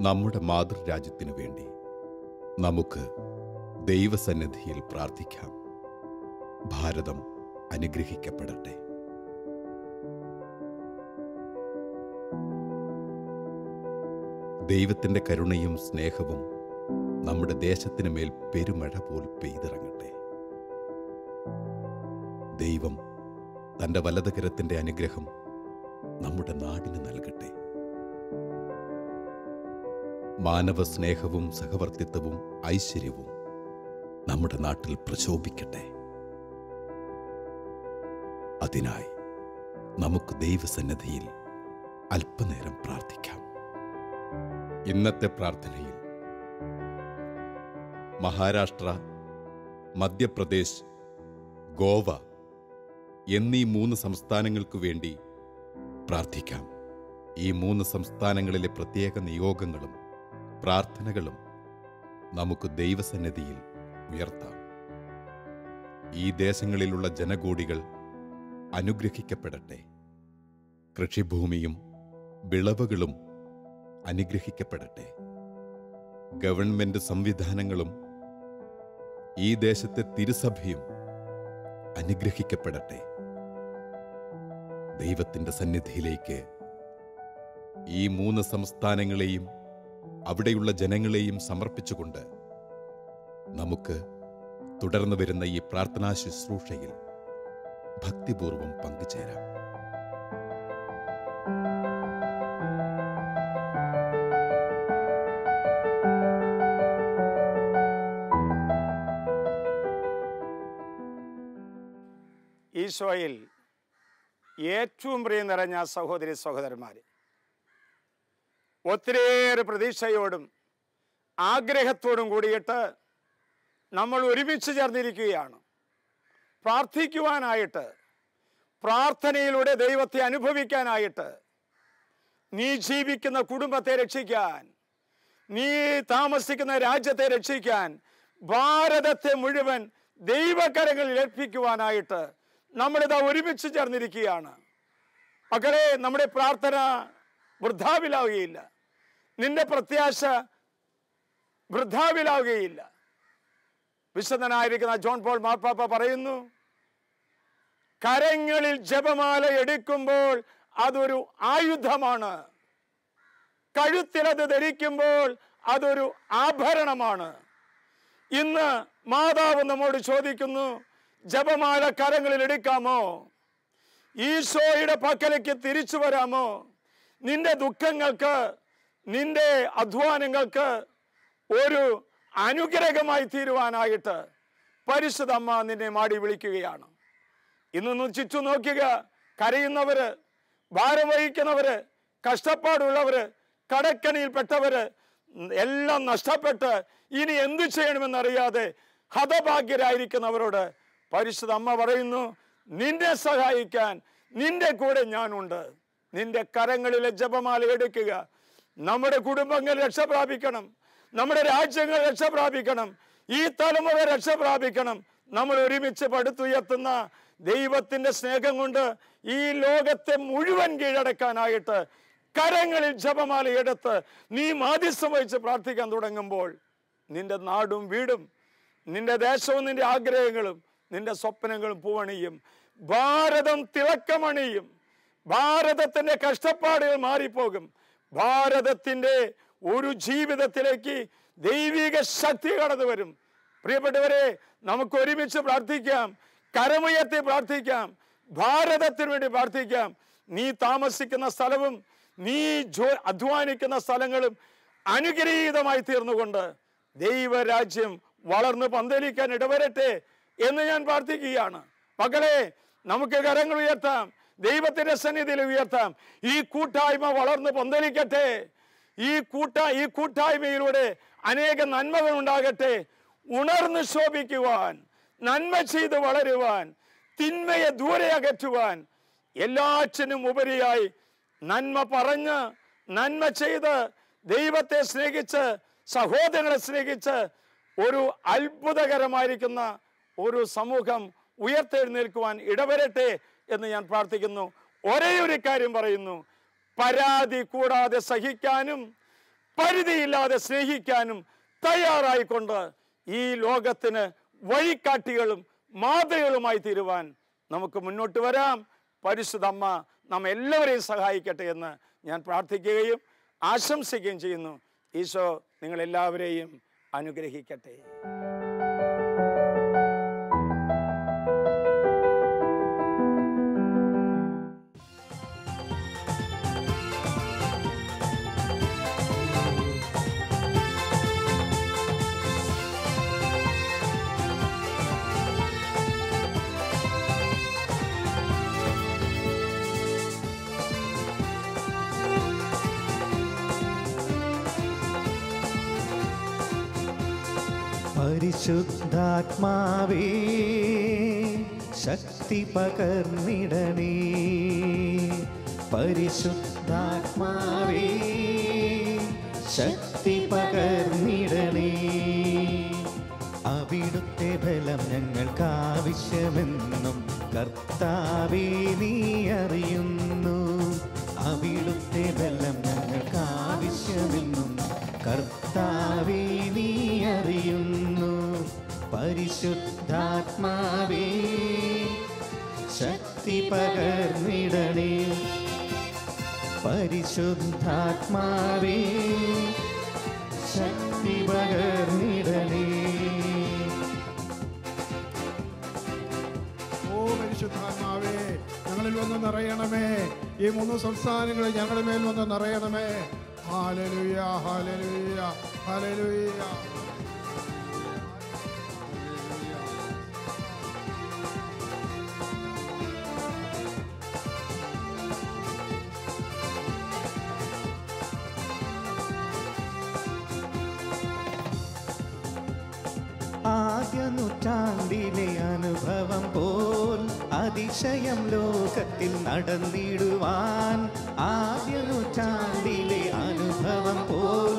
നമ്മുടെ മാതൃരാജ്യത്തിനു വേണ്ടി നമുക്ക് ദൈവസന്നിധിയിൽ പ്രാർത്ഥിക്കാം. ഭാരതം അനുഗ്രഹിക്കപ്പെടട്ടെ. ദൈവത്തിന്റെ കരുണയും സ്നേഹവും നമ്മുടെ ദേശത്തിന് മേൽ പെരുമഴ പോൽ പെയ്തിറങ്ങട്ടെ. ദൈവം തന്റെ വലതുകരത്തിന്റെ അനുഗ്രഹം നമ്മുടെ നാടിന് നൽകട്ടെ. മാനവ സ്നേഹവും സഹവർത്തിത്വവും ഐശ്വര്യവും നമ്മുടെ നാട്ടിൽ പ്രശോഭിക്കട്ടെ. അതിനായി നമുക്ക് ദൈവസന്നദ്ധിയിൽ അല്പനേരം പ്രാർത്ഥിക്കാം. ഇന്നത്തെ പ്രാർത്ഥനയിൽ മഹാരാഷ്ട്ര മധ്യപ്രദേശ് ഗോവ എന്നീ മൂന്ന് സംസ്ഥാനങ്ങൾക്കു വേണ്ടി പ്രാർത്ഥിക്കാം. ഈ മൂന്ന് സംസ്ഥാനങ്ങളിലെ പ്രത്യേക നിയോഗങ്ങളും പ്രാർത്ഥനകളും നമുക്ക് ദൈവസന്നിധിയിൽ ഉയർത്താം. ഈ ദേശങ്ങളിലുള്ള ജനകോടികൾ അനുഗ്രഹിക്കപ്പെടട്ടെ. കൃഷിഭൂമിയും വിളവുകളും അനുഗ്രഹിക്കപ്പെടട്ടെ. ഗവൺമെന്റ് സംവിധാനങ്ങളും ഈ ദേശത്തെ തിരുസഭയും അനുഗ്രഹിക്കപ്പെടട്ടെ. ദൈവത്തിന്റെ സന്നിധിയിലേക്ക് ഈ മൂന്ന് സംസ്ഥാനങ്ങളെയും അവിടെയുള്ള ജനങ്ങളെയും സമർപ്പിച്ചുകൊണ്ട് നമുക്ക് തുടർന്നു വരുന്ന ഈ പ്രാർത്ഥനാ ശുശ്രൂഷയിൽ ഭക്തിപൂർവം പങ്കുചേരാം. ഈശോയിൽ ഏറ്റവും പ്രിയം നിറഞ്ഞ സഹോദരി സഹോദരന്മാരെ. ഒത്തിരിയേറെ പ്രതീക്ഷയോടും ആഗ്രഹത്തോടും കൂടിയിട്ട് നമ്മൾ ഒരുമിച്ച് ചേർന്നിരിക്കുകയാണ്. പ്രാർത്ഥിക്കുവാനായിട്ട് പ്രാർത്ഥനയിലൂടെ ദൈവത്തെ അനുഭവിക്കാനായിട്ട് നീ ജീവിക്കുന്ന കുടുംബത്തെ രക്ഷിക്കാൻ നീ താമസിക്കുന്ന രാജ്യത്തെ രക്ഷിക്കാൻ ഭാരതത്തെ മുഴുവൻ ദൈവകരങ്ങളിൽ ഏൽപ്പിക്കുവാനായിട്ട് നമ്മളിതാ ഒരുമിച്ച് ചേർന്നിരിക്കുകയാണ്. മക്കളെ നമ്മുടെ പ്രാർത്ഥന വൃദ്ധാവിലാവുകയില്ല നിന്റെ പ്രത്യാശ വൃദ്ധാവിലാവുകയില്ല. വിശുദ്ധനായിരിക്കുന്ന ജോൺ പോൾ മാർപ്പാപ്പ പറയുന്നു കരങ്ങളിൽ ജപമാല എടുക്കുമ്പോൾ അതൊരു ആയുധമാണ്. കഴുത്തിലത് ധരിക്കുമ്പോൾ അതൊരു ആഭരണമാണ്. ഇന്ന് മാതാവ് നമ്മോട് ചോദിക്കുന്നു ജപമാല കരങ്ങളിൽ എടുക്കാമോ? ഈശോയുടെ പക്കലേക്ക് തിരിച്ചു വരാമോ? നിന്റെ ദുഃഖങ്ങൾക്ക് നിന്റെ അധ്വാനങ്ങൾക്ക് ഒരു അനുഗ്രഹമായി തീരുവാനായിട്ട് പരിശുദ്ധ അമ്മ നിന്നെ മാടി വിളിക്കുകയാണ്. ഇന്നൊന്ന് ചുറ്റു നോക്കുക. കരയുന്നവര് ഭാരം വഹിക്കുന്നവര് കഷ്ടപ്പാടുള്ളവര് കടക്കണിയിൽപ്പെട്ടവര് എല്ലാം നഷ്ടപ്പെട്ട് ഇനി എന്തു ചെയ്യണമെന്നറിയാതെ ഹതഭാഗ്യരായിരിക്കുന്നവരോട് പരിശുദ്ധ അമ്മ പറയുന്നു നിന്നെ സഹായിക്കാൻ നിന്റെ കൂടെ ഞാനുണ്ട്. നിന്റെ കരങ്ങളിലെ ജപമാല എടുക്കുക. നമ്മുടെ കുടുംബങ്ങൾ രക്ഷപ്രാപിക്കണം. നമ്മുടെ രാജ്യങ്ങൾ രക്ഷപ്രാപിക്കണം. ഈ തലമുറ രക്ഷപ്രാപിക്കണം. നമ്മൾ ഒരുമിച്ച് പടുത്തുയർത്തുന്ന ദൈവത്തിന്റെ സ്നേഹം കൊണ്ട് ഈ ലോകത്തെ മുഴുവൻ കീഴടക്കാനായിട്ട് കരങ്ങളിൽ ജപമാല എടുത്ത് നീ മാധ്യസ്ഥം വഹിച്ച് പ്രാർത്ഥിക്കാൻ തുടങ്ങുമ്പോൾ നിന്റെ നാടും വീടും നിന്റെ ദേശവും നിന്റെ ആഗ്രഹങ്ങളും നിന്റെ സ്വപ്നങ്ങളും പൂവണിയും. ഭാരതം തിളക്കമണിയും. ഭാരതത്തിന്റെ കഷ്ടപ്പാടുകൾ മാറിപ്പോകും. ഭാരതത്തിന്റെ ഒരു ജീവിതത്തിലേക്ക് ദൈവിക ശക്തി കടന്നു വരും. പ്രിയപ്പെട്ടവരെ നമുക്ക് ഒരുമിച്ച് പ്രാർത്ഥിക്കാം. കരമുയർത്തി പ്രാർത്ഥിക്കാം. ഭാരതത്തിന് വേണ്ടി പ്രാർത്ഥിക്കാം. നീ താമസിക്കുന്ന സ്ഥലവും നീ അധ്വാനിക്കുന്ന സ്ഥലങ്ങളും അനുഗ്രഹീതമായി തീർന്നുകൊണ്ട് ദൈവരാജ്യം വളർന്ന് പന്തലിക്കാൻ ഇടവരട്ടെ എന്ന് ഞാൻ പ്രാർത്ഥിക്കുകയാണ്. മക്കളെ നമുക്ക് കരങ്ങൾ ഉയർത്താം. ദൈവത്തിന്റെ സന്നിധിയിൽ ഉയർത്താം. ഈ കൂട്ടായ്മ വളർന്ന് പൊന്തലിക്കട്ടെ. ഈ കൂട്ട ഈ കൂട്ടായ്മയിലൂടെ അനേക നന്മകൾ ഉണ്ടാകട്ടെ. ഉണർന്ന് ശോഭിക്കുവാൻ നന്മ ചെയ്ത് വളരുവാൻ തിന്മയെ ദൂരെ അകറ്റുവാൻ എല്ലാറ്റിനും ഉപരിയായി നന്മ പറഞ്ഞ് നന്മ ചെയ്ത് ദൈവത്തെ സ്നേഹിച്ച് സഹോദരങ്ങളെ സ്നേഹിച്ച് ഒരു അത്ഭുതകരമായിരിക്കുന്ന ഒരു സമൂഹം ഉയർത്തെഴുന്നേൽക്കുവാൻ ഇടവരട്ടെ. എന്ന് ഞാൻ പ്രാർത്ഥിക്കുന്നു. ഒരേ ഒരു കാര്യം പറയുന്നു. പരാതി കൂടാതെ സഹിക്കാനും പരിധിയില്ലാതെ സ്നേഹിക്കാനും തയ്യാറായിക്കൊണ്ട് ഈ ലോകത്തിന് വഴികാട്ടികളും മാതൃകളുമായി തീരുവാൻ നമുക്ക് മുന്നോട്ട് വരാം. പരിശുദ്ധമ്മ നാം എല്ലാവരെയും സഹായിക്കട്ടെ എന്ന് ഞാൻ പ്രാർത്ഥിക്കുകയും ആശംസിക്കുകയും ചെയ്യുന്നു. ഈശോ നിങ്ങളെല്ലാവരെയും അനുഗ്രഹിക്കട്ടെ. പരിശുദ്ധാത്മാവേ ശക്തി പകർന്നിടണേ. പരിശുദ്ധാത്മാവേ ശക്തി പകർന്നിടണേ. അവിടുത്തെ ബലം ഞങ്ങൾക്കാവശ്യമെന്നും കർത്താവേ നീ അറിയുന്നു. അവിടുത്തെ ബലം ഞങ്ങൾക്കാവശ്യമെന്നും കർത്താവേ നീ അറിയുന്നു. പരിശുദ്ധാത്മാവേ ശക്തി പകർന്നിടണേ. പരിശുദ്ധാത്മാവേ ശക്തി പകർന്നിടണേ. ഓ പരിശുദ്ധാത്മാവേ ഞങ്ങളിൽ വന്ന് നിറയണമേ. ഈ മൂന്ന് സംസ്ഥാനങ്ങളിൽ ഞങ്ങളുടെ മേൽ വന്ന് നിറയണമേ. ഹാലലുയ ഹാലലുയ ഹാലലുയ നടന്നിടുവാൻ ആദ്യ നൂറ്റാണ്ടിലെ അനുഭവം പോൽ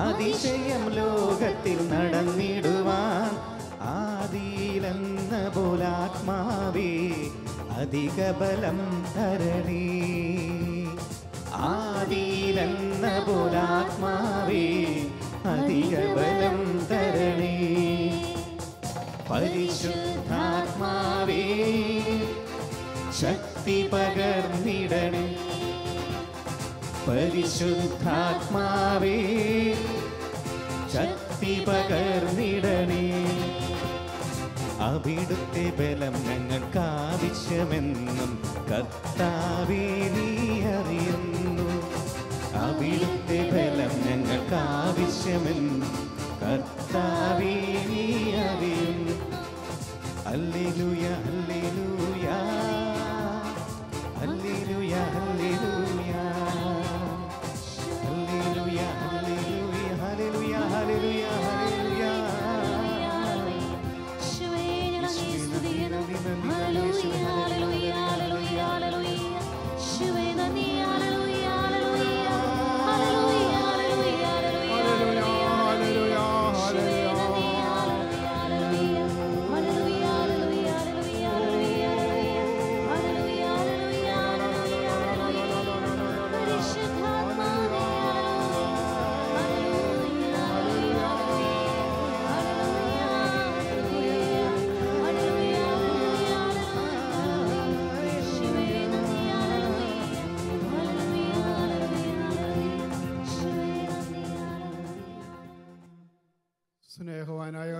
അതിശയം ലോകത്തിൽ നടന്നിടുവാൻ ആദിയിലെന്ന പോലാത്മാവേ അധിക ബലം തരണി ആദിയിലെന്ന പോലാത്മാവേ അധിക ബലം ശക്തി പകർന്നിടണേ. പരിശുദ്ധാത്മാവേ ശക്തി പകർന്നിടണേ. അവിടുത്തെ ബലം ഞങ്ങൾക്ക് ആവശ്യമെന്നും കർത്താവേ നീ അറിയുന്നു. അവിടുത്തെ ബലം ഞങ്ങൾക്ക് ആവശ്യമെന്നും കർത്താവേ നീ അറിയുന്നു. അല്ലേലൂയ ഹല്ലേലൂയ need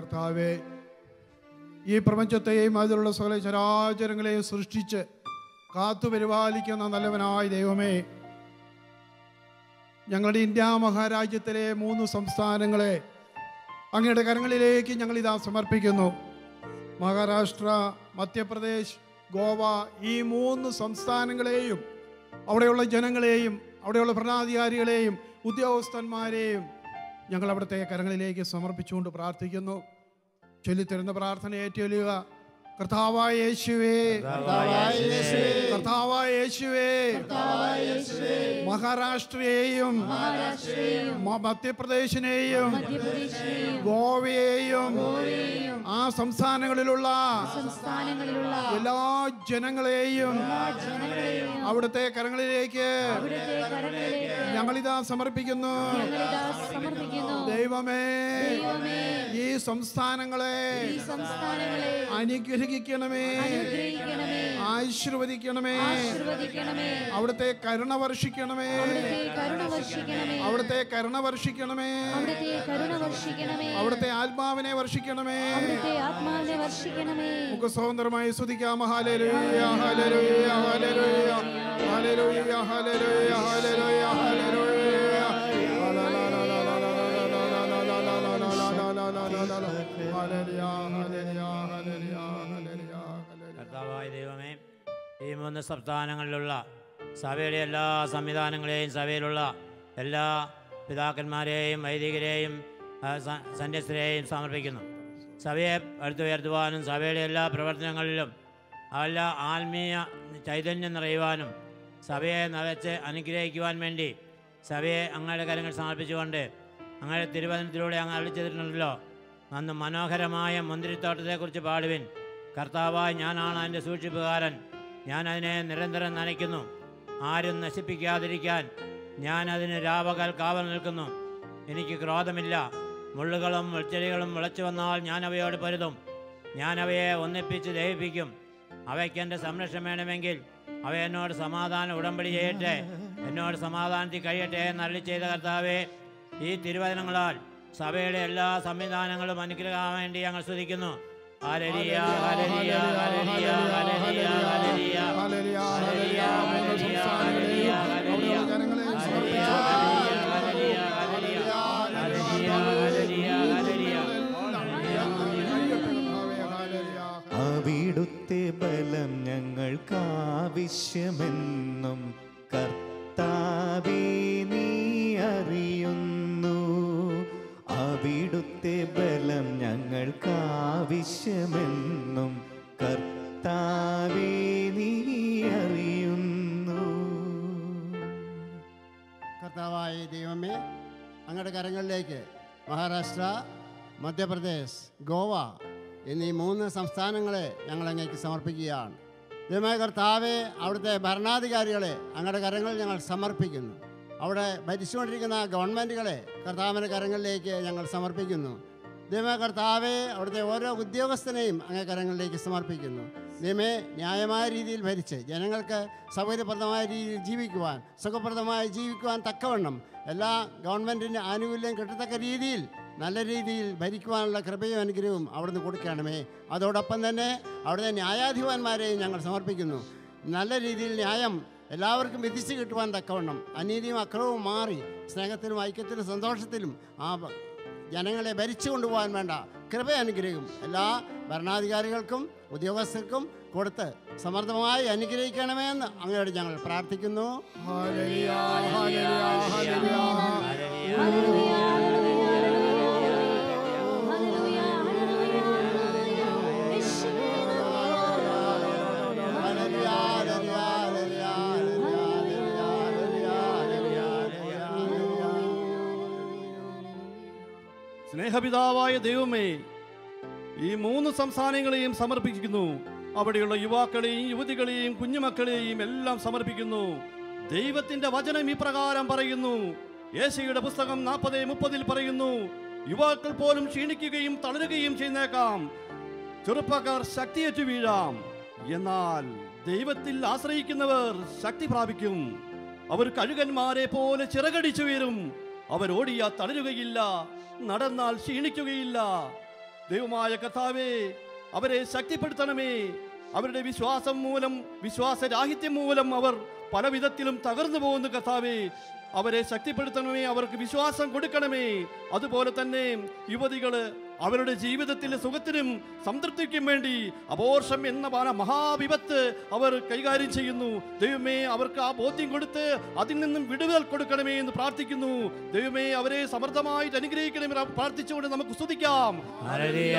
കർത്താവേ ഈ പ്രപഞ്ചത്തെയും അതിലുള്ള സകല ചരാചരങ്ങളെയും സൃഷ്ടിച്ച് കാത്തു പരിപാലിക്കുന്ന നല്ലവനായ ദൈവമേ ഞങ്ങളുടെ ഇന്ത്യ മഹാരാജ്യത്തിലെ മൂന്ന് സംസ്ഥാനങ്ങളെ അങ്ങയുടെ കരങ്ങളിലേക്ക് ഞങ്ങൾ ഇതാ സമർപ്പിക്കുന്നു. മഹാരാഷ്ട്ര മധ്യപ്രദേശ് ഗോവ ഈ മൂന്ന് സംസ്ഥാനങ്ങളെയും അവിടെയുള്ള ജനങ്ങളെയും അവിടെയുള്ള ഭരണാധികാരികളെയും ഉദ്യോഗസ്ഥന്മാരെയും ഞങ്ങൾ അവിടുത്തെ കരങ്ങളിലേക്ക് സമർപ്പിച്ചുകൊണ്ട് പ്രാർത്ഥിക്കുന്നു. ചൊല്ലിത്തരുന്ന പ്രാർത്ഥന ഏറ്റുവലിയുക കർത്താവായ യേശുവേ. കർത്താവായ യേശുവേ. മഹാരാഷ്ട്രയെയും മധ്യപ്രദേശിനെയും ഗോവയെയും ആ സംസ്ഥാനങ്ങളിലുള്ള എല്ലാ ജനങ്ങളെയും അവിടുത്തെ കരങ്ങളിലേക്ക് ഞങ്ങളിതാ സമർപ്പിക്കുന്നു. ദൈവമേ ഈ സംസ്ഥാനങ്ങളെ സംസ്ഥാനങ്ങളെ അനുഗ്രഹിക്കണമേ. ആശീർവദിക്കണമേ. അവിടുത്തെ കരുണ വർഷിക്കണമേ. അവിടുത്തെ കരുണ വർഷിക്കണമേ. അവിടുത്തെ ആത്മാവിനെ വർഷിക്കണമേ. നമുക്ക് സ്വതന്ത്രമായി സ്തുതിക്കാം. Hallelujah, hallelujah. ഹല്ലേലൂയ. ഹല്ലേലൂയ ഹല്ലേലൂയ ഹല്ലേലൂയ ഹല്ലേലൂയ. ഹല്ലേലൂയ ഹല്ലേലൂയ. കർത്താവായ ദൈവമേ ഈ മൂന്ന് സംസ്ഥാനങ്ങളിലുള്ള സഭയുടെ എല്ലാ സംവിധാനങ്ങളെയും സഭയിലുള്ള എല്ലാ പിതാക്കന്മാരെയും വൈദികരെയും സന്യസ്തരെയും സമർപ്പിക്കുന്നു. സഭയെ അടുത്തുയർത്തുവാനും സഭയുടെ എല്ലാ പ്രവർത്തനങ്ങളിലും എല്ലാ ആത്മീയ ചൈതന്യം നിറയുവാനും സഭയെ നിറച്ച് അനുഗ്രഹിക്കുവാൻ വേണ്ടി സഭയെ അങ്ങയുടെ കാര്യങ്ങൾ സമർപ്പിച്ചുകൊണ്ട് അങ്ങയുടെ തിരുവനന്തപുരത്തിലൂടെ അങ്ങ് അളിച്ചിട്ടുണ്ടല്ലോ അന്ന് മനോഹരമായ മുന്തിരിത്തോട്ടത്തെക്കുറിച്ച് പാടുവിൻ. കർത്താവായി ഞാനാണ് അതിന്റെ സൂക്ഷിപ്പുകാരൻ. ഞാൻ അതിനെ നിരന്തരം നനയ്ക്കുന്നു. ആരും നശിപ്പിക്കാതിരിക്കാൻ ഞാൻ അതിന് രാവകൽ കാവൽ നിൽക്കുന്നു. എനിക്ക് ക്രോധമില്ല. മുള്ളുകളും മുൾച്ചെടികളും മുളച്ചു വന്നാൽ ഞാൻ അവയോട് പൊരുതും. ഞാൻ അവയെ ഒന്നിപ്പിച്ച് ദഹിപ്പിക്കും. അവയ്ക്ക് എന്റെ സംരക്ഷണം വേണമെങ്കിൽ അവ എന്നോട് സമാധാനം ഉടമ്പടി ചെയ്യട്ടെ. എന്നോട് സമാധാനത്തിൽ കഴിയട്ടെ എന്നരളി ചെയ്ത കർത്താവെ ഈ തിരുവചനങ്ങളാൽ സഭയുടെ എല്ലാ സംവിധാനങ്ങളും അനുഗ്രഹിക്കാൻ വേണ്ടി ഞങ്ങൾ സ്തുതിക്കുന്നു. ജനങ്ങളെ അവിടുത്തെ ബലം ഞങ്ങൾക്കാവശ്യമെന്നും കർത്താവേ അവിടുത്തെ ബലം ഞങ്ങൾക്കാവശ്യമെന്നും കർത്താവേ നീ അറിയുന്നു. കർത്താവായ ദൈവമേ അങ്ങയുടെ കരങ്ങളിലേക്ക് മഹാരാഷ്ട്ര മധ്യപ്രദേശ് ഗോവ എന്നീ മൂന്ന് സംസ്ഥാനങ്ങളെ ഞങ്ങൾ അങ്ങേക്ക് സമർപ്പിക്കുകയാണ്. ദൈവമായ കർത്താവെ അവിടുത്തെ ഭരണാധികാരികളെ അങ്ങയുടെ കരങ്ങളിൽ ഞങ്ങൾ സമർപ്പിക്കുന്നു. അവിടെ ഭരിച്ചുകൊണ്ടിരിക്കുന്ന ഗവൺമെന്റുകളെ കർത്താവിന്റെ കരങ്ങളിലേക്ക് ഞങ്ങൾ സമർപ്പിക്കുന്നു. ദൈവ കർത്താവെ അവിടുത്തെ ഓരോ ഉദ്യോഗസ്ഥനെയും അങ്ങേ കരങ്ങളിലേക്ക് സമർപ്പിക്കുന്നു. ദൈവമേ ന്യായമായ രീതിയിൽ ഭരിച്ച് ജനങ്ങൾക്ക് സൗകര്യപ്രദമായ രീതിയിൽ ജീവിക്കുവാൻ സുഖപ്രദമായി ജീവിക്കുവാൻ തക്കവണ്ണം എല്ലാ ഗവൺമെന്റിന്റെ ആനുകൂല്യം കിട്ടത്തക്ക രീതിയിൽ നല്ല രീതിയിൽ ഭരിക്കുവാനുള്ള കൃപയും അനുഗ്രഹവും അവിടുന്ന് കൊടുക്കണമേ. അതോടൊപ്പം തന്നെ അവിടുത്തെ ന്യായാധിപന്മാരെയും ഞങ്ങൾ സമർപ്പിക്കുന്നു. നല്ല രീതിയിൽ ന്യായം എല്ലാവർക്കും വിധിച്ച് കിട്ടുവാൻ തക്കവണ്ണം. അനീതിയും അക്രമവും മാറി സ്നേഹത്തിലും ഐക്യത്തിലും സന്തോഷത്തിലും ആ ജനങ്ങളെ ഭരിച്ചു കൊണ്ടുപോകാൻ വേണ്ട കൃപ അനുഗ്രഹം എല്ലാ ഭരണാധികാരികൾക്കും ഉദ്യോഗസ്ഥർക്കും കൊടുത്ത് സമർത്ഥമായി അനുഗ്രഹിക്കണമേ എന്ന് അങ്ങയോട് ഞങ്ങൾ പ്രാർത്ഥിക്കുന്നു. ഹല്ലേലൂയ, ഹല്ലേലൂയ, ഹല്ലേലൂയ. ഹല്ലേലൂയ, ഹല്ലേലൂയ, സ്നേഹപിതാവായ ദൈവമേ ഈ മൂന്ന് സംസ്ഥാനങ്ങളെയും സമർപ്പിക്കുന്നു. അവിടെയുള്ള യുവാക്കളെയും യുവതികളെയും കുഞ്ഞുമക്കളെയും എല്ലാം സമർപ്പിക്കുന്നു. ദൈവത്തിന്റെ വചനം ഇപ്രകാരം പറയുന്നു. യേശയുടെ പുസ്തകം നാൽപ്പത് മുപ്പതിൽ പറയുന്നു യുവാക്കൾ പോലും ക്ഷീണിക്കുകയും തളരുകയും ചെയ്യുന്നേക്കാം. ചെറുപ്പക്കാർ ശക്തിയേറ്റു വീഴാം. എന്നാൽ ദൈവത്തിൽ ആശ്രയിക്കുന്നവർ ശക്തി പ്രാപിക്കും. അവർ കഴുകന്മാരെ പോലെ ചിറകടിച്ചു വീരും അവരോടിയാ തളരുകയില്ല നടന്നാൽ ക്ഷീണിക്കുകയില്ല. ദൈവമായ കഥാവേ അവരെ ശക്തിപ്പെടുത്തണമേ. അവരുടെ വിശ്വാസം മൂലം വിശ്വാസരാഹിത്യം മൂലം അവർ പല വിധത്തിലും തകർന്നു പോകുന്ന കഥാവേ അവരെ ശക്തിപ്പെടുത്തണമേ അവർക്ക് വിശ്വാസം കൊടുക്കണമേ. അതുപോലെ തന്നെ യുവതികൾ അവരുടെ ജീവിതത്തിലെ സുഖത്തിനും സംതൃപ്തിക്കും വേണ്ടി അപോർഷം എന്ന മഹാവിപത്ത് അവർ കൈകാര്യം ചെയ്യുന്നു. ദൈവമേ അവർക്ക് ആ ബോധ്യം കൊടുത്ത് അതിൽ നിന്നും വിടുതൽ കൊടുക്കണമേ എന്ന് പ്രാർത്ഥിക്കുന്നു. ദൈവമേ അവരെ സമൃദ്ധമായിട്ട് അനുഗ്രഹിക്കണമേ എന്ന് പ്രാർത്ഥിച്ചുകൊണ്ട് നമുക്ക് സ്തുതിക്കാം. ഹല്ലേലൂയ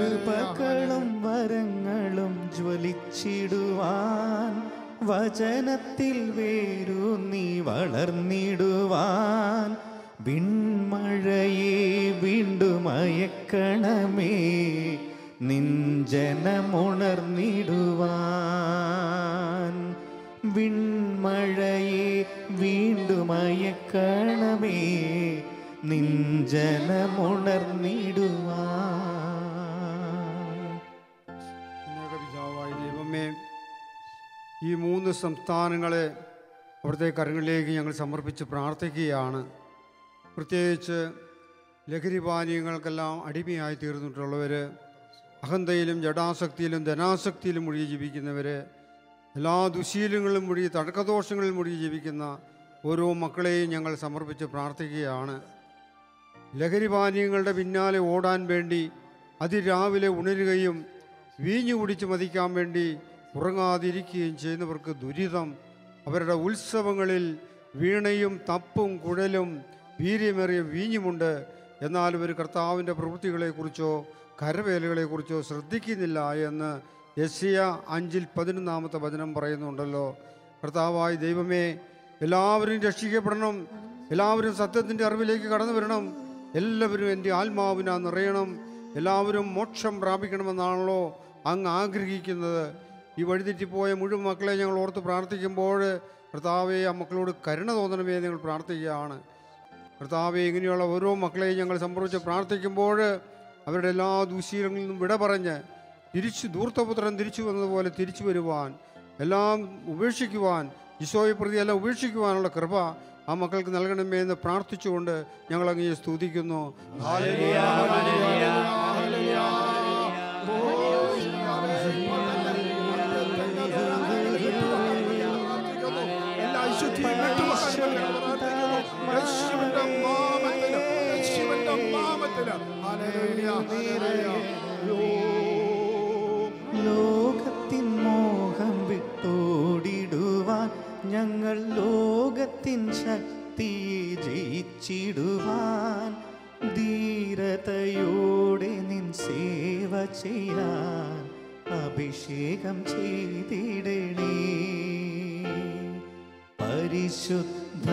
കൃപകളും വരങ്ങളും ജ്വലിച്ചിടുവാൻ വചനത്തിൽ വേരൂന്നി വളർന്നിടുവാൻ. വിൺമഴയെ വീണ്ടും അയക്കണമേ നിഞ്ചനമുണർന്നിടുവാൻ വിൺമഴയെ വീണ്ടും അയക്കണമേ നിഞ്ചനമുണർന്നിടുവാൻ ഈ മൂന്ന് സംസ്ഥാനങ്ങളെ അവിടുത്തെ കരങ്ങളിലേക്ക് ഞങ്ങൾ സമർപ്പിച്ച് പ്രാർത്ഥിക്കുകയാണ്. പ്രത്യേകിച്ച് ലഹരിപാനീയങ്ങൾക്കെല്ലാം അടിമയായി തീർന്നിട്ടുള്ളവർ അഹന്തയിലും ജഡാസക്തിയിലും ധനാസക്തിയിലും മുഴുകി ജീവിക്കുന്നവർ എല്ലാ ദുശീലങ്ങളും മുഴുകി തടക്കദോഷങ്ങളിലും മുഴുകി ജീവിക്കുന്ന ഓരോ മക്കളെയും ഞങ്ങൾ സമർപ്പിച്ച് പ്രാർത്ഥിക്കുകയാണ്. ലഹരിപാനീയങ്ങളുടെ പിന്നാലെ ഓടാൻ വേണ്ടി അതിരാവിലെ ഉണരുകയും വീഞ്ഞു കുടിച്ച് മതിക്കാൻ വേണ്ടി ഉറങ്ങാതിരിക്കുകയും ചെയ്യുന്നവർക്ക് ദുരിതം. അവരുടെ ഉത്സവങ്ങളിൽ വീണയും തപ്പും കുഴലും വീര്യമേറിയ വീഞ്ഞുമുണ്ട്. എന്നാൽ ഇവർ കർത്താവിന്റെ പ്രവൃത്തികളെക്കുറിച്ചോ കരവേലകളെക്കുറിച്ചോ ശ്രദ്ധിക്കുന്നില്ല എന്ന് യസിയ അഞ്ചിൽ പതിനൊന്നാമത്തെ വചനം പറയുന്നുണ്ടല്ലോ. കർത്താവായ ദൈവമേ എല്ലാവരും രക്ഷിക്കപ്പെടണം. എല്ലാവരും സത്യത്തിന്റെ അറിവിലേക്ക് കടന്നു വരണം. എല്ലാവരും എന്റെ ആത്മാവിനാ നിറയണം. എല്ലാവരും മോക്ഷം പ്രാപിക്കണമെന്നാണല്ലോ അങ്ങ് ആഗ്രഹിക്കുന്നത്. ഈ വഴിതെറ്റിപ്പോയ മുഴുവൻ മക്കളെ ഞങ്ങൾ ഓർത്ത് പ്രാർത്ഥിക്കുമ്പോൾ കർത്താവെ ആ മക്കളോട് കരുണ തോന്നണമേ ഞങ്ങൾ പ്രാർത്ഥിക്കുകയാണ്. കർത്താവെ ഇങ്ങനെയുള്ള ഓരോ മക്കളെയും ഞങ്ങൾ സംഭവിച്ച് പ്രാർത്ഥിക്കുമ്പോൾ അവരുടെ എല്ലാ ദൂശീലങ്ങളിൽ നിന്നും വിട പറഞ്ഞ് തിരിച്ചു ദൂർത്തപുത്രൻ തിരിച്ചു വന്നതുപോലെ തിരിച്ചു വരുവാൻ എല്ലാം ഉപേക്ഷിക്കുവാൻ ഈശോയെ പ്രതി എല്ലാം ഉപേക്ഷിക്കുവാനുള്ള കൃപ ആ മക്കൾക്ക് നൽകണമേ എന്ന് പ്രാർത്ഥിച്ചുകൊണ്ട് ഞങ്ങൾ അങ്ങയെ സ്തുതിക്കുന്നു. ഹല്ലേലൂയ. ലോകത്തിൻ മോഹം വിട്ടോടിടുവാൻ ഞങ്ങൾ ലോകത്തിൻ ശക്തി ജയിച്ചിടുവാൻ ധീരതയോടെ നിൻ സേവ ചെയ്യാൻ അഭിഷേകം ചെയ്തിടണേ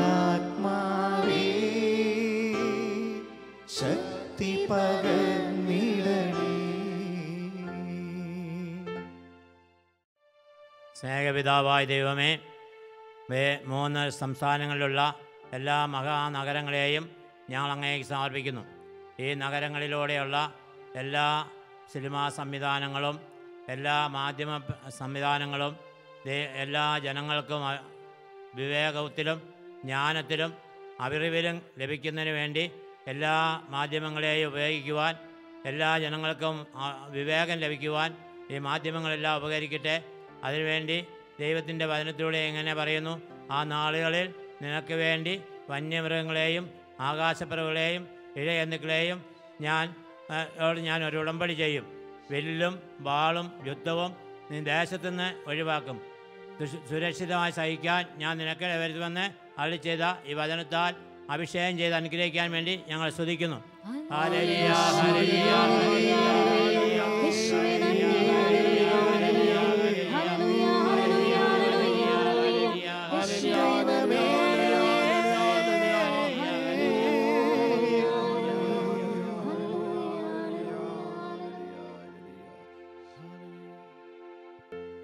പരിശുദ്ധാത്മാവേ ശക്തി സ്നേഹപിതാവായ ദൈവമേ മൂന്ന് സംസ്ഥാനങ്ങളിലുള്ള എല്ലാ മഹാനഗരങ്ങളെയും ഞങ്ങൾ അങ്ങേക്ക് സമർപ്പിക്കുന്നു. ഈ നഗരങ്ങളിലൂടെയുള്ള എല്ലാ സിനിമാ സംവിധാനങ്ങളും എല്ലാ മാധ്യമ സംവിധാനങ്ങളും എല്ലാ ജനങ്ങൾക്കും വിവേകത്തിലും ജ്ഞാനത്തിലും അറിവിലും ലഭിക്കുന്നതിന് വേണ്ടി എല്ലാ മാധ്യമങ്ങളെയും ഉപയോഗിക്കുവാൻ എല്ലാ ജനങ്ങൾക്കും വിവേകം ലഭിക്കുവാൻ ഈ മാധ്യമങ്ങളെല്ലാം ഉപകരിക്കട്ടെ. അതിനുവേണ്ടി ദൈവത്തിന്റെ വചനത്തിലൂടെ എങ്ങനെ പറയുന്നു ആ നാളുകളിൽ നിനക്ക് വേണ്ടി വന്യമൃഗങ്ങളെയും ആകാശപ്പറവുകളെയും ഇഴയന്തുക്കളെയും ഞാൻ ഞാൻ ഒരു ഉടമ്പടി ചെയ്യും. വില്ലും വാളും യുദ്ധവും നീ ദേശത്തു നിന്ന് ഒഴിവാക്കും സുരക്ഷിതമായി സഹിക്കാൻ ഞാൻ നിനക്ക് വരുത്തുമെന്ന് അള്ളി ചെയ്ത ഈ വചനത്താൽ അഭിഷേകം ചെയ്ത് അനുഗ്രഹിക്കാൻ വേണ്ടി ഞങ്ങൾ ശ്രദ്ധിക്കുന്നു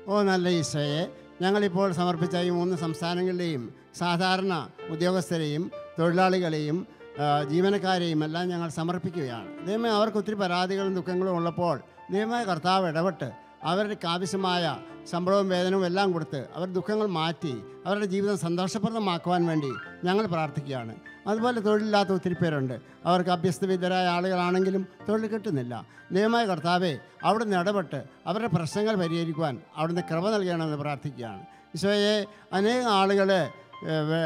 ഓ നല്ല ഈശോയെ ഞങ്ങളിപ്പോൾ സമർപ്പിച്ച ഈ മൂന്ന് സംസ്ഥാനങ്ങളുടെയും സാധാരണ ഉദ്യോഗസ്ഥരെയും തൊഴിലാളികളെയും ജീവനക്കാരെയും എല്ലാം ഞങ്ങൾ സമർപ്പിക്കുകയാണ്. ദൈവമേ അവർക്ക് ഒത്തിരി പരാതികളും ദുഃഖങ്ങളും ഉള്ളപ്പോൾ ദൈവമായ കർത്താവ് ഇടപെട്ട് അവരുടെ ആവശ്യമായ ശമ്പളവും വേതനവും എല്ലാം കൊടുത്ത് അവരുടെ ദുഃഖങ്ങൾ മാറ്റി അവരുടെ ജീവിതം സന്തോഷപ്രദമാക്കുവാൻ വേണ്ടി ഞങ്ങൾ പ്രാർത്ഥിക്കുകയാണ്. അതുപോലെ തൊഴിലില്ലാത്ത ഒത്തിരി പേരുണ്ട്. അവർക്ക് അഭ്യസ്തവിദ്യരായ ആളുകളാണെങ്കിലും തൊഴിൽ കിട്ടുന്നില്ല. നിയമമായ കർത്താവെ അവിടുന്ന് ഇടപെട്ട് അവരുടെ പ്രശ്നങ്ങൾ പരിഹരിക്കുവാൻ അവിടുന്ന് കൃപ നൽകണമെന്ന് പ്രാർത്ഥിക്കുകയാണ്. ഈശോയെ അനേകം ആളുകൾ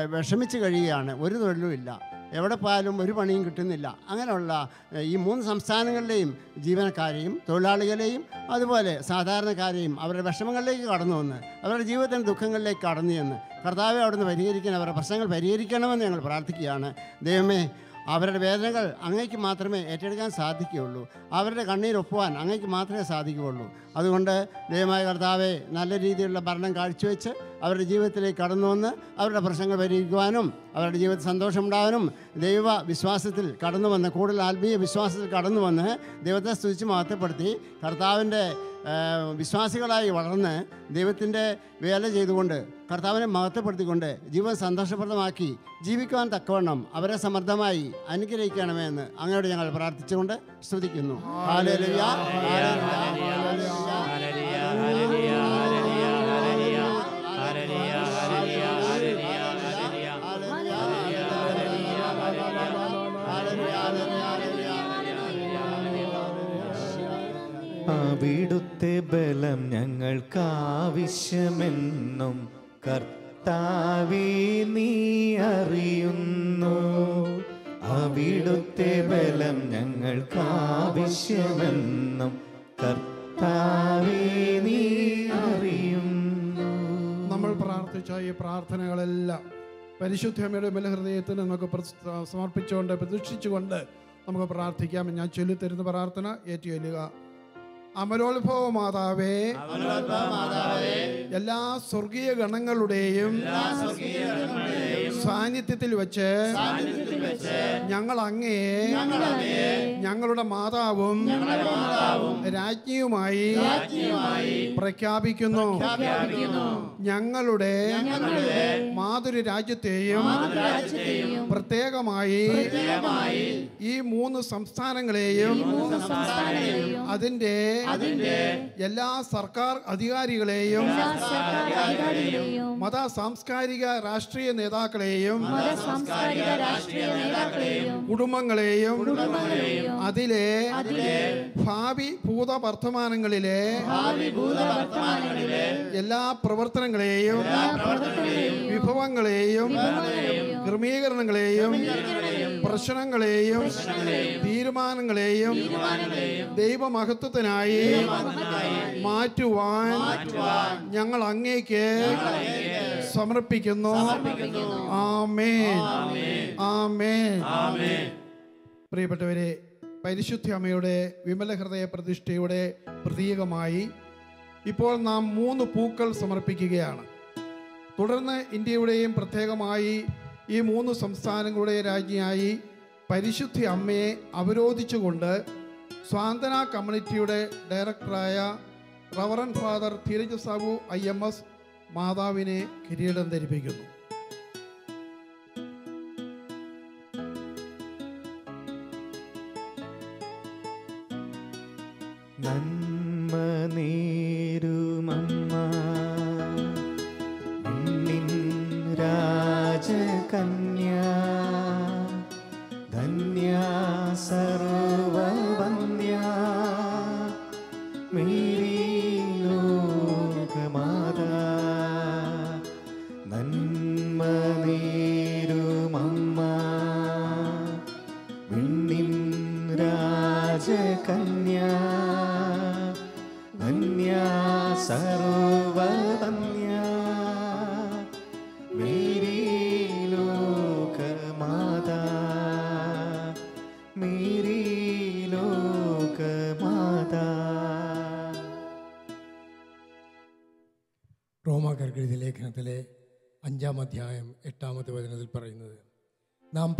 വിഷമിച്ച് കഴിയുകയാണ്. ഒരു തൊഴിലും ഇല്ല. എവിടെ പോയാലും ഒരു പണിയും കിട്ടുന്നില്ല. അങ്ങനെയുള്ള ഈ മൂന്ന് സംസ്ഥാനങ്ങളിലെയും ജീവനക്കാരെയും തൊഴിലാളികളെയും അതുപോലെ സാധാരണക്കാരെയും അവരുടെ വിഷമങ്ങളിലേക്ക് കടന്നു വന്ന് അവരുടെ ജീവിതത്തിന്റെ ദുഃഖങ്ങളിലേക്ക് കടന്നു ചെന്ന് കർത്താവെ അവിടുന്ന് പരിഹരിക്കാൻ അവരുടെ പ്രശ്നങ്ങൾ പരിഹരിക്കണമെന്ന് ഞങ്ങൾ പ്രാർത്ഥിക്കുകയാണ്. ദൈവമേ അവരുടെ വേദനകൾ അങ്ങേക്ക് മാത്രമേ ഏറ്റെടുക്കാൻ സാധിക്കുകയുള്ളൂ. അവരുടെ കണ്ണീരൊപ്പുവാൻ അങ്ങേക്ക് മാത്രമേ സാധിക്കുകയുള്ളൂ. അതുകൊണ്ട് ദയമായ കർത്താവെ നല്ല രീതിയിലുള്ള ഭരണം കാഴ്ചവെച്ച് അവരുടെ ജീവിതത്തിലേക്ക് കടന്നു വന്ന് അവരുടെ പ്രശ്നങ്ങൾ പരിഹരിക്കുവാനും അവരുടെ ജീവിതത്തിൽ സന്തോഷമുണ്ടാകാനും ദൈവ വിശ്വാസത്തിൽ കടന്നു വന്ന് കൂടുതൽ ആത്മീയ വിശ്വാസത്തിൽ കടന്നു വന്ന് ദൈവത്തെ സ്തുതിച്ച് മാറ്റപ്പെടുത്തി കർത്താവിന്റെ വിശ്വാസികളായി വളർന്ന് ദൈവത്തിന്റെ വേല ചെയ്തുകൊണ്ട് കർത്താവിനെ മഹത്വപ്പെടുത്തിക്കൊണ്ട് ജീവൻ സന്തോഷപ്രദമാക്കി ജീവിക്കുവാൻ തക്കവണ്ണം അവരെ സമർത്ഥമായി അനുഗ്രഹിക്കണമെന്ന് അങ്ങയോട് ഞങ്ങൾ പ്രാർത്ഥിച്ചുകൊണ്ട് സ്തുതിക്കുന്നു. അവിടുത്തെ ബലം ഞങ്ങൾക്കാവശ്യമെന്നും കർത്താവേ നീ അറിയുന്നു. അവിടുത്തെ ബലം ഞങ്ങൾക്കാവശ്യമെന്നും കർത്താവേ നീ അറിയുന്നു. നമ്മൾ പ്രാർത്ഥിച്ച ഈ പ്രാർത്ഥനകളെല്ലാം പരിശുദ്ധമ്മയുടെ ബലഹൃദയത്തിന് നമുക്ക് സമർപ്പിച്ചുകൊണ്ട് പ്രതീക്ഷിച്ചുകൊണ്ട് നമുക്ക് പ്രാർത്ഥിക്കാം. ഞാൻ ചൊല്ലിത്തരുന്ന പ്രാർത്ഥന ഏറ്റുചൊല്ലുക അമലോത്ഭവ മാതാവേ എല്ലാ സ്വർഗീയ ഗണങ്ങളുടെയും സാന്നിധ്യത്തിൽ വെച്ച് ഞങ്ങൾ അങ്ങയെ ഞങ്ങളുടെ മാതാവും രാജ്ഞിയുമായി പ്രഖ്യാപിക്കുന്നു. ഞങ്ങളുടെ മാതൃ രാജ്യത്തെയും പ്രത്യേകമായി ഈ മൂന്ന് സംസ്ഥാനങ്ങളെയും അതിന്റെ എല്ലാ സർക്കാർ അധികാരികളെയും മത സാംസ്കാരിക രാഷ്ട്രീയ നേതാക്കളെയും നേതാക്കളെയും കുടുംബങ്ങളെയും അതിലെ ഭാവി ഭൂത വർത്തമാനങ്ങളിലെ എല്ലാ പ്രവർത്തനങ്ങളെയും വിഭവങ്ങളെയും ക്രമീകരണങ്ങളെയും പ്രശ്നങ്ങളെയും തീരുമാനങ്ങളെയും ദൈവമഹത്വത്തിനായി മാറ്റുവാൻ ഞങ്ങൾ അങ്ങേക്ക് സമർപ്പിക്കുന്നു. ആമേൻ. ആമേൻ. പ്രിയപ്പെട്ടവരെ പരിശുദ്ധ അമ്മയുടെ വിമല ഹൃദയ പ്രതിഷ്ഠയുടെ പ്രതീകമായി ഇപ്പോൾ നാം മൂന്ന് പൂക്കൾ സമർപ്പിക്കുകയാണ്. തുടർന്ന് ഇന്ത്യയുടെയും പ്രത്യേകമായി ഈ മൂന്ന് സംസ്ഥാനങ്ങളുടെ രാജ്ഞിയായി പരിശുദ്ധ അമ്മയെ അവരോധിച്ചുകൊണ്ട് സ്വാന്തന കമ്മ്യൂണിറ്റിയുടെ ഡയറക്ടറായ reverend father Dheeraj Sabu I M S മാതാവിനെ കിരീടം ധരിപ്പിക്കുന്നു.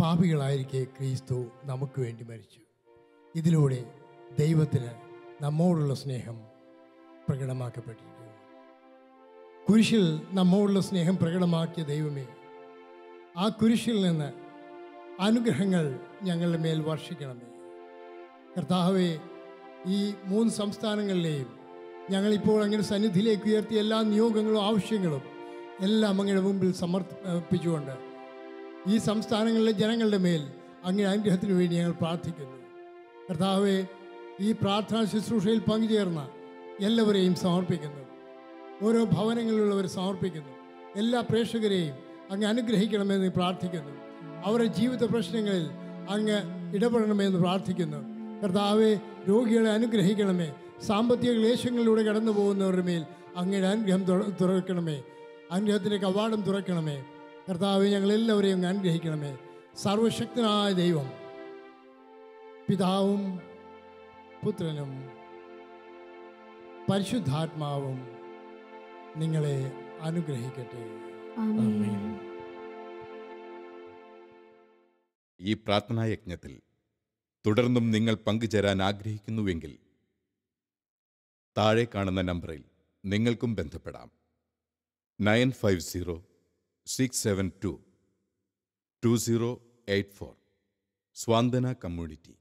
പാപികളായിരിക്കെ ക്രിസ്തു നമുക്ക് വേണ്ടി മരിച്ചു. ഇതിലൂടെ ദൈവത്തിന് നമ്മോടുള്ള സ്നേഹം പ്രകടമാക്കപ്പെട്ടിരിക്കുന്നു. കുരിശിൽ നമ്മോടുള്ള സ്നേഹം പ്രകടമാക്കിയ ദൈവമേ ആ കുരിശിൽ നിന്ന് അനുഗ്രഹങ്ങൾ ഞങ്ങളുടെ മേൽ വർഷിക്കണമേ. കർത്താവെ ഈ മൂന്ന് സംസ്ഥാനങ്ങളിലെയും ഞങ്ങളിപ്പോൾ അങ്ങനെ സന്നിധിയിലേക്ക് ഉയർത്തിയ എല്ലാ നിയോഗങ്ങളും ആവശ്യങ്ങളും എല്ലാം അങ്ങയുടെ മുമ്പിൽ സമർപ്പിച്ചുകൊണ്ട് ഈ സംസ്ഥാനങ്ങളിലെ ജനങ്ങളുടെ മേൽ അങ്ങനെ അനുഗ്രഹത്തിന് വേണ്ടി ഞങ്ങൾ പ്രാർത്ഥിക്കുന്നു. കർത്താവെ ഈ പ്രാർത്ഥനാ ശുശ്രൂഷയിൽ പങ്കുചേർന്ന എല്ലാവരെയും സമർപ്പിക്കുന്നു. ഓരോ ഭവനങ്ങളിലുള്ളവർ സമർപ്പിക്കുന്നു. എല്ലാ പ്രേക്ഷകരെയും അങ്ങ് അനുഗ്രഹിക്കണമെന്ന് പ്രാർത്ഥിക്കുന്നു. അവരുടെ ജീവിത പ്രശ്നങ്ങളിൽ അങ്ങ് ഇടപെടണമെന്ന് പ്രാർത്ഥിക്കുന്നു. കർത്താവെ രോഗികളെ അനുഗ്രഹിക്കണമേ. സാമ്പത്തിക ക്ലേശങ്ങളിലൂടെ കടന്നു പോകുന്നവരുടെ മേൽ അങ്ങയുടെ അനുഗ്രഹം തുറക്കണമേ. അനുഗ്രഹത്തിന്റെ കവാടം തുറക്കണമേ. കർത്താവെ ഞങ്ങളെല്ലാവരെയും അങ്ങ് അനുഗ്രഹിക്കണമേ സർവശക്തനായ ദൈവം പിതാവും പുത്രനും പരിശുദ്ധാത്മാവും നിങ്ങളെ അനുഗ്രഹിക്കട്ടെ. ഈ ഈ പ്രാർത്ഥനായജ്ഞത്തിൽ തുടർന്നും നിങ്ങൾ പങ്കുചേരാൻ ആഗ്രഹിക്കുന്നുവെങ്കിൽ താഴെ കാണുന്ന നമ്പറിൽ നിങ്ങൾക്കും ബന്ധപ്പെടാം. Nine five zero six seven two two zero eight four Swanthana community